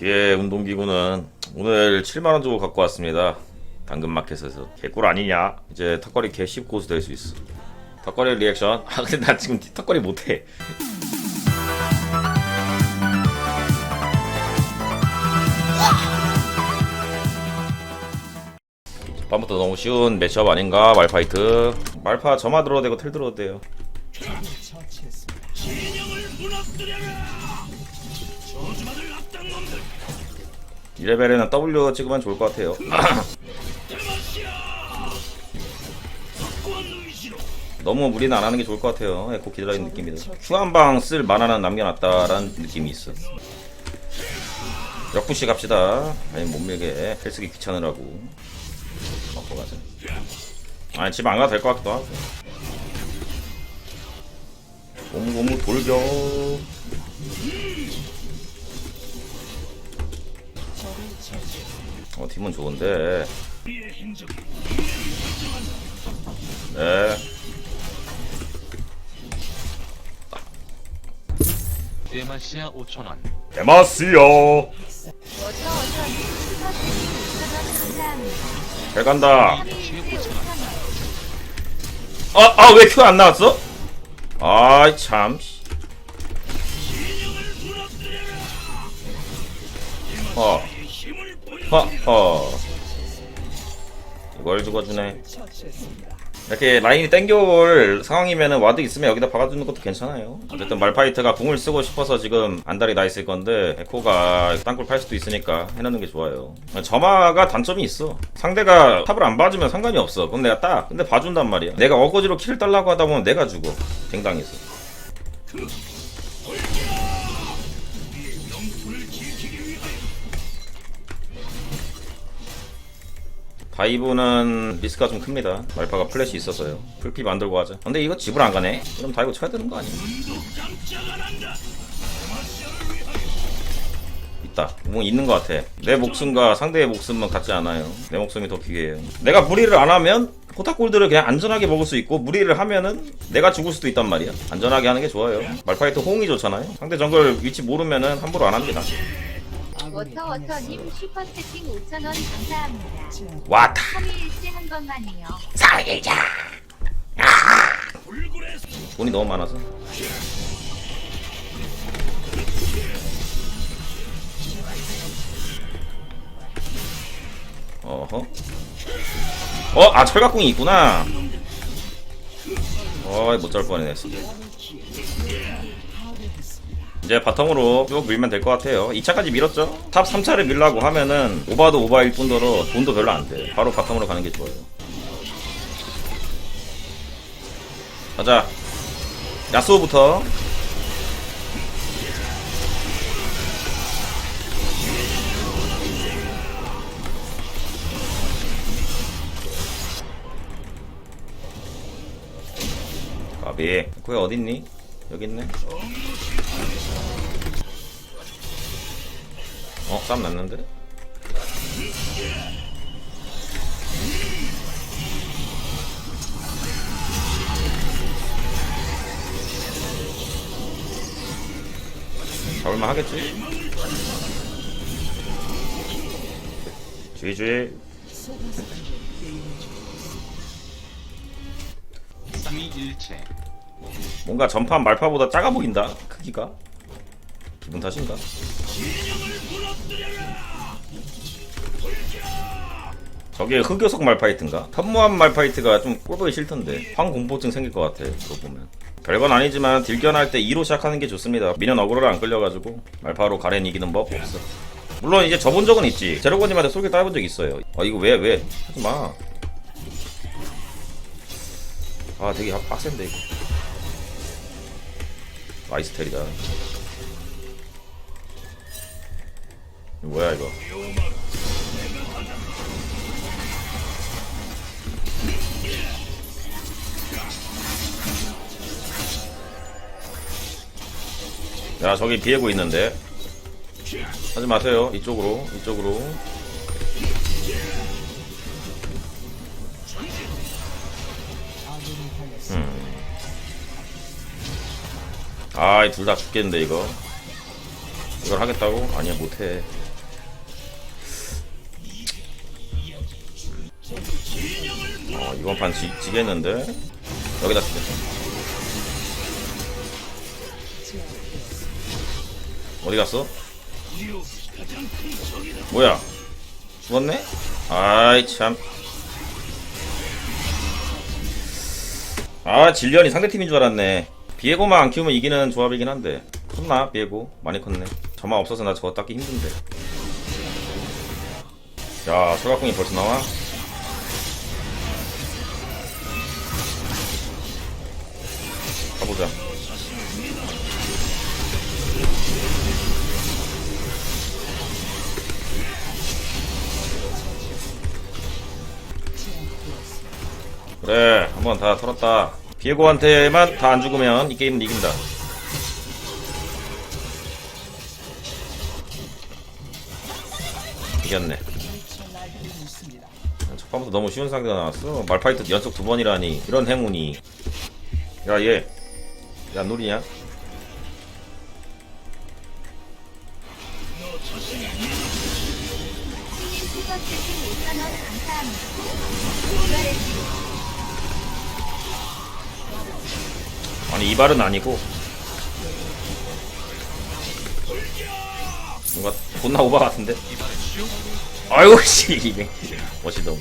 뒤에 운동기구는 오늘 7만원 주고 갖고 왔습니다. 당근마켓에서. 개꿀 아니냐? 이제 턱걸이 개 10고수 될 수 있어. 턱걸이 리액션? 아 근데 나 지금 턱걸이 못해. 밤부터 너무 쉬운 매치업 아닌가? 말파이트. 말파 점화 들어도 되고 텔 들어도 돼요 이 레벨에는 W 찍으면 좋을 것 같아요. 너무 무리는 안 하는 게 좋을 것 같아요. 에코 기다리는 느낌이다 Q 한방 쓸 만화는 남겨놨다라는 느낌이 있어. 역부시 갑시다. 아니 못 밀게 헬스기 귀찮으라고. 먹고 가자. 아니 집 안 가도 될 것 같기도 하고. 고무고무 돌격 어 팀은 좋은데 네 데마시아 5천원 데마스요 워터 워터 슈퍼스틱 2,000원 감사합니다. 잘 간다 3일째 5,000원. 아, 아, 왜큐안 나왔어? 아이, 참. 씨. 어. 어, 어. 이걸 죽어주네. 이렇게 라인이 땡겨올 상황이면은 와드 있으면 여기다 박아주는 것도 괜찮아요. 어쨌든 말파이트가 궁을 쓰고 싶어서 지금 안달이 나 있을 건데 에코가 땅굴 팔 수도 있으니까 해놓는 게 좋아요. 점화가 단점이 있어. 상대가 탑을 안 봐주면 상관이 없어. 그럼 내가 따. 근데 봐준단 말이야. 내가 어거지로 킬을 달라고 하다 보면 내가 죽어. 댕당해서. 다이브는 리스크가 좀 큽니다. 말파가 플래시 있어서요. 풀피 만들고 하자. 근데 이거 집을 안 가네? 그럼 다이브 쳐야 되는 거 아니야? 있다. 뭐 있는 것 같아. 내 목숨과 상대의 목숨은 같지 않아요. 내 목숨이 더 귀해요. 내가 무리를 안 하면 호타골드를 그냥 안전하게 먹을 수 있고 무리를 하면은 내가 죽을 수도 있단 말이야. 안전하게 하는 게 좋아요. 말파이트 호응이 좋잖아요. 상대 정글 위치 모르면은 함부로 안 합니다. 워터 워터님 슈퍼스틱 5,000원 감사합니다. 왔다. 3일째 한 번만이요. 살자. 돈이 너무 많아서. 어허. 어, 아 철갑궁이 있구나. 어이 못잘 뻔했네. 이제 바텀으로 쭉 밀면 될 것 같아요. 2차까지 밀었죠? 탑 3차를 밀라고 하면은 오바도 오바일 뿐더러 돈도 별로 안 돼. 바로 바텀으로 가는 게 좋아요. 가자. 야스오부터. 가비. 그게 어딨니? 여기 있네. 어, 쌈 났는데? 잡을만 하겠지? GG. 삼위일체 뭔가 전판 말파보다 작아 보인다, 크기가. 기분 탓인가? 저게 흑요석 말파이트인가? 현무암 말파이트가 좀 꼴보기 싫던데. 황공포증 생길 것 같아 그거 보면. 별건 아니지만 딜견할 때 2로 시작하는 게 좋습니다. 미년 어그로를 안 끌려가지고 말파로 가렌 이기는 법 없어. 물론 이제 접은 적은 있지. 제로건님한테 솔깃 따본 적 있어요. 아 이거 왜 왜? 하지마. 아 되게 빡센데 이거 나이스 텔이다. 이거 뭐야 이거? 야 저기 비에고 있는데? 하지 마세요. 이쪽으로 이쪽으로. 음. 아이 둘 다 죽겠는데 이거 이걸 하겠다고? 아니야 못해 어, 이번 판 지, 지겠는데 여기다 죽겠어 어디 갔어? 뭐야 죽었네? 아이 참 아, 질련이 상대팀인 줄 알았네. 비에고만 안 키우면 이기는 조합이긴 한데. 컸나, 비에고? 많이 컸네. 저만 없어서 나 저거 닦기 힘든데. 야, 철각궁이 벌써 나와? 가보자. 그래, 한번 다 털었다. 비에고한테만 다 안 죽으면 이 게임은 이긴다. 이겼네. 첫 번부터 너무 쉬운 상대가 나왔어. 말파이트 연속 두 번이라니 이런 행운이. 야 얘, 야 놀이냐? 아니 이발은 아니고 뭔가 존나 오바 같은데. 아유 씨 이게 멋있다.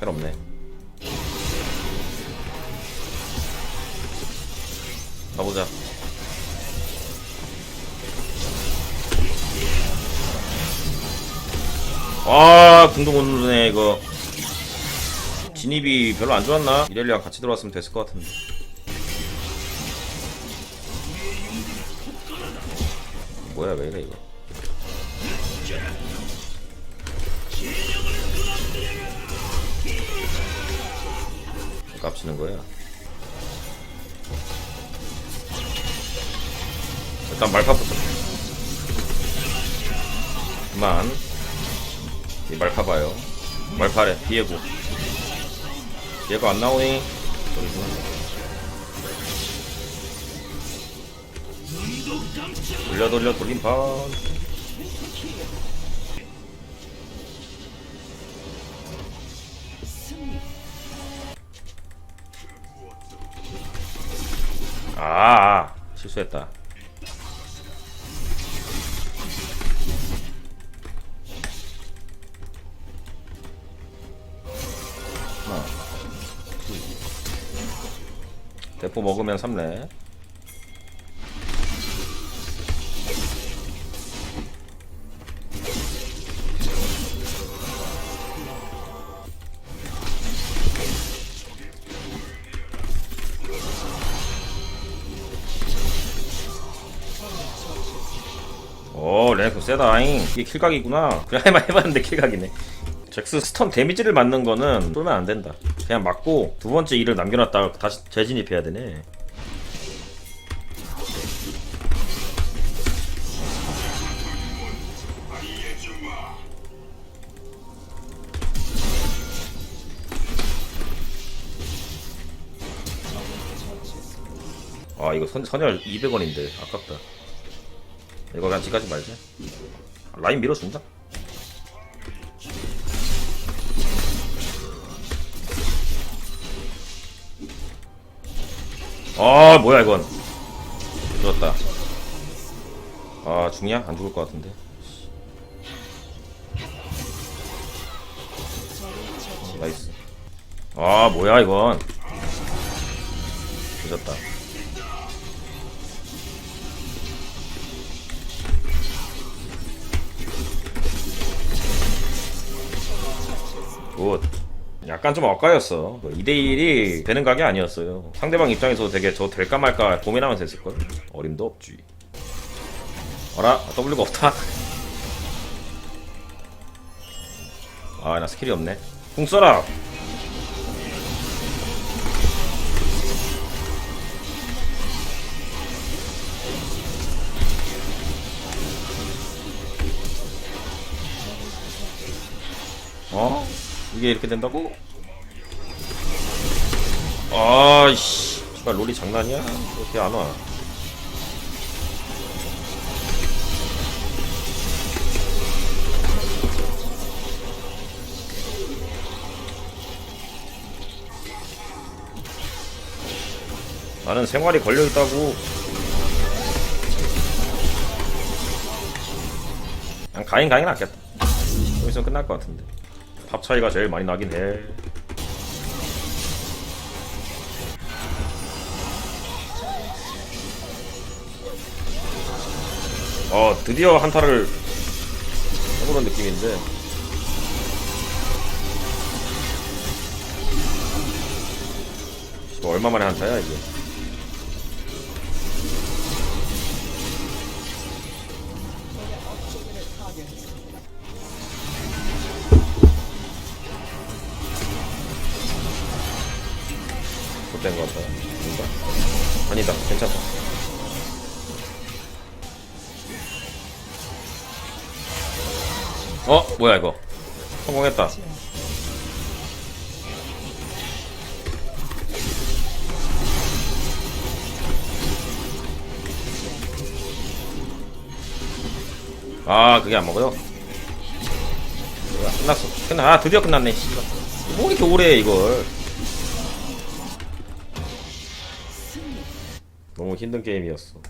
fel 없네 가보자. 아 궁도 못 누르네 이거 진입이 별로 안 좋았나? 이렐리랑 같이 들어왔으면 됐을 것 같은데. 뭐야 왜 이래 이거? 깝치는 거야 일단 말파부터 그만. 이 말파 봐요. 말파래 비에고. 비에고 안 나오니? 저기구나 돌려 돌려 돌림판. 아, 아. 실수했다 대포 먹으면 3렙. 오 랭크 세다잉. 이게 킬각이구나. 그냥 해만 해봤는데 킬각이네. 잭스 스턴 데미지를 맞는 거는 쏘면 안 된다 그냥 맞고 두 번째 일을 남겨놨다가 다시 재진입해야 되네. 아 이거 선, 선열 200원인데 아깝다. 이거 그냥 지까지 말자 라인 밀어준다 아 뭐야 이건. 죽었다. 아 죽냐? 안 죽을 것 같은데. 나이스. 아 뭐야 이건. 늦었다. 굿. 약간 좀 엇가였어. 2대1이 되는 각이 아니었어요. 상대방 입장에서 되게 저 될까 말까 고민하면서 했을걸? 어림도 없지. 어라? W가 없다? 아, 나 스킬이 없네. 궁 써라! 이게 이렇게 된다고? 아이씨 씨발 롤이 장난이야? 이렇게 안 와. 나는 생활이 걸려 있다고. 그냥 가인 가인 낫겠다. 여기서 끝날 것 같은데. 탑 차이가 제일 많이 나긴 해. 어 드디어 한타를 해보는 느낌인데 이거 얼마 만에 한타야 이게 어? 뭐야 이거? 성공했다. 아 그게 안 먹어요? 뭐야, 끝났어. 끝나 아 드디어 끝났네 씨발. 뭐 이렇게 오래 해 이걸? 너무 힘든 게임이었어